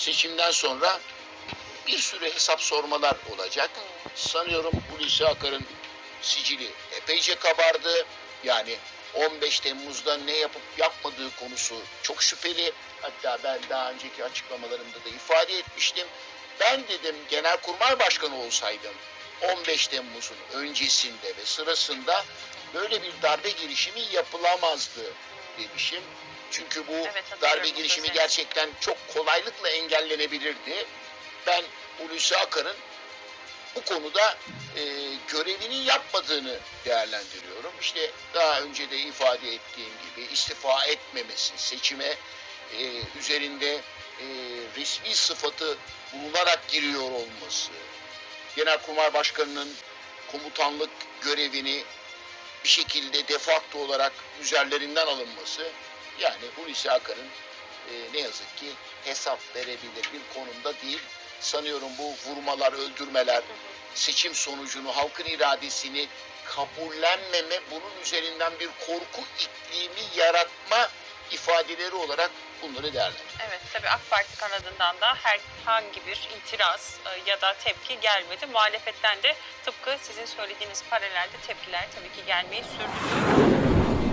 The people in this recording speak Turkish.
seçimden sonra bir sürü hesap sormalar olacak. Sanıyorum Hulusi Akar'ın sicili epeyce kabardı. Yani 15 Temmuz'da ne yapıp yapmadığı konusu çok şüpheli. Hatta ben daha önceki açıklamalarımda da ifade etmiştim. Ben dedim Genelkurmay Başkanı olsaydım 15 Temmuz'un öncesinde ve sırasında böyle bir darbe girişimi yapılamazdı demişim. Çünkü bu Evet, darbe girişimi sözleri. gerçekten çok kolaylıkla engellenebilirdi. Ben Hulusi Akar'ın bu konuda e, görevini yapmadığını değerlendiriyorum. İşte daha önce de ifade ettiğim gibi istifa etmemesi, seçime e, üzerinde e, resmi sıfatı bulunarak giriyor olması, Genelkurmay Başkanı'nın komutanlık görevini bir şekilde defakto olarak üzerlerinden alınması yani Hulusi Akar'ın e, ne yazık ki hesap verebilir bir konumda değil. Sanıyorum bu vurmalar, öldürmeler, seçim sonucunu, halkın iradesini kabullenmeme, bunun üzerinden bir korku iklimi yaratma ifadeleri olarak bunları değerlendiriyorum. Evet tabii AK Parti kanadından da herhangi bir itiraz e, ya da tepki gelmedi. Muhalefetten de tıpkı sizin söylediğiniz paralelde tepkiler tabii ki gelmeyi sürdürüyor.